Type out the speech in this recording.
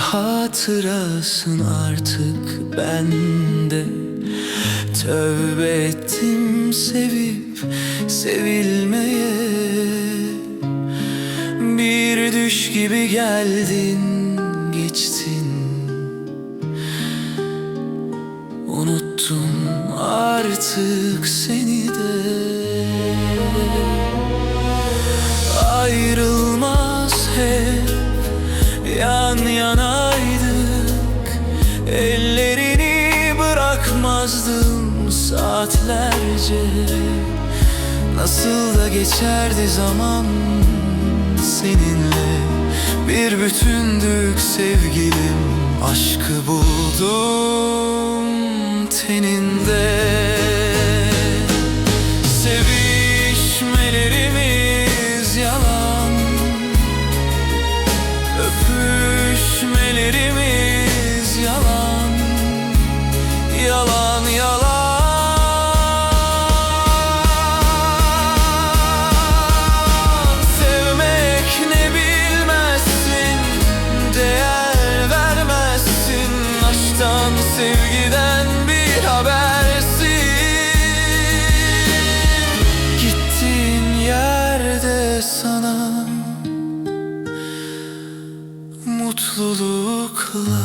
hatırasın artık bende. Tövbe ettim sevip sevilmeye. Bir düş gibi geldin geçtin. Unuttum artık seni Yan yanaydık. Ellerini bırakmazdım saatlerce. Nasıl da geçerdi zaman seninle. Bir bütündük sevgilim Aşkı buldum teninde. Sevişmelerimiz yalan. Öpüyorum Hayallerimiz yalan Yalan yalan. Sevmek ne bilmezsin Değer vermezsin. Aşktan sevgiden mutlulukla